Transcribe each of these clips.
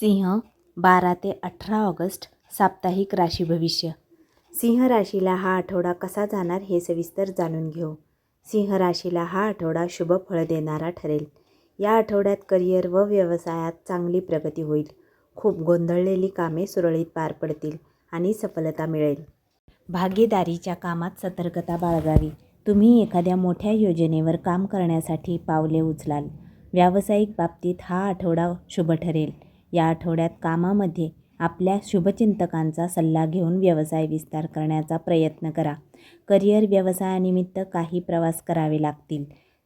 सिंह बारा ते अठरा ऑगस्ट साप्ताहिक राशी भविष्य. सिंह राशीला हा आठवडा कसा जाणार हे सविस्तर जाणून घेऊ. सिंह राशीला हा आठवडा शुभ फळ देणारा ठरेल. या आठवड्यात करिअर व व्यवसायात चांगली प्रगती होईल. खूप गोंधळलेली कामे सुरळीत पार पडतील आणि सफलता मिळेल. भागीदारीच्या कामात सतर्कता बाळगावी. तुम्ही एखाद्या मोठ्या योजनेवर काम करण्यासाठी पावले उचलाल. व्यावसायिक बाबतीत हा आठवडा शुभ ठरेल. या आठवड्यात कामामध्ये आपल्या शुभचिंतकांचा सल्ला घेऊन व्यवसाय विस्तार करण्याचा प्रयत्न करा. करिअर व्यवसायानिमित्त काही प्रवास करावे लागतील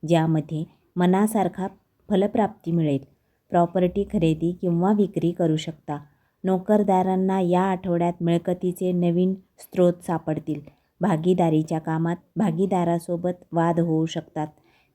ज्यामध्ये मनासारखा फलप्राप्ती मिळेल. प्रॉपर्टी खरेदी किंवा विक्री करू शकता. नोकरदारांना या आठवड्यात मिळकतीचे नवीन स्रोत सापडतील. भागीदारीच्या कामात भागीदारासोबत वाद होऊ शकतात.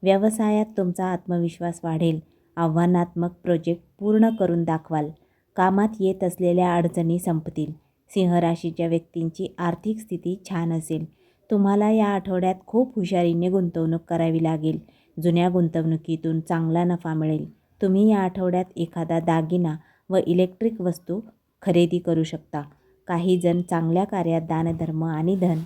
व्यवसायात तुमचा आत्मविश्वास वाढेल. आव्हानात्मक प्रोजेक्ट पूर्ण करून दाखवाल. कामात येत असलेल्या अडचणी संपतील. सिंहराशीच्या व्यक्तींची आर्थिक स्थिती छान असेल. तुम्हाला या आठवड्यात खूप हुशारीने गुंतवणूक करावी लागेल. जुन्या गुंतवणुकीतून चांगला नफा मिळेल. तुम्ही या आठवड्यात एखादा दागिना व इलेक्ट्रिक वस्तू खरेदी करू शकता. काही जण चांगल्या कार्यात दानधर्म आणि धन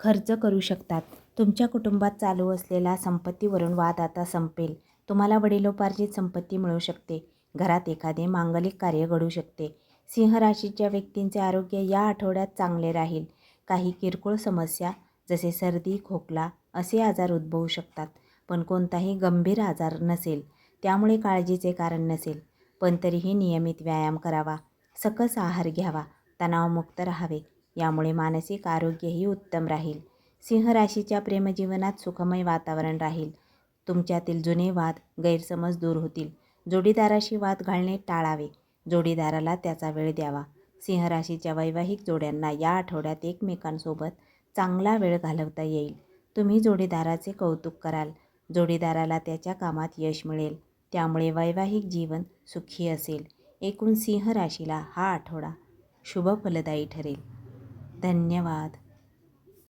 खर्च करू शकतात. तुमच्या कुटुंबात चालू असलेला संपत्तीवरून वाद आता संपेल. तुम्हाला वडिलोपार्जित संपत्ती मिळू शकते. घरात एखादे मांगलिक कार्य घडू शकते. सिंह राशीच्या व्यक्तींचे आरोग्य या आठवड्यात चांगले राहील. काही किरकोळ समस्या जसे सर्दी खोकला असे आजार उद्भवू शकतात पण कोणताही गंभीर आजार नसेल. त्यामुळे काळजीचे कारण नसेल पण तरीही नियमित व्यायाम करावा. सकस आहार घ्यावा. तणावमुक्त राहावे. यामुळे मानसिक आरोग्यही उत्तम राहील. सिंह राशीच्या प्रेमजीवनात सुखमय वातावरण राहील. तुमच्यातील जुने वाद गैरसमज दूर होतील. जोडीदाराशी वाद घालणे टाळावे. जोडीदाराला त्याचा वेळ द्यावा. सिंहराशीच्या वैवाहिक जोड्यांना या आठवड्यात एकमेकांसोबत चांगला वेळ घालवता येईल. तुम्ही जोडीदाराचे कौतुक कराल. जोडीदाराला त्याच्या कामात यश मिळेल. त्यामुळे वैवाहिक जीवन सुखी असेल. एकूण सिंह राशीला हा आठवडा शुभ फलदायी ठरेल. धन्यवाद.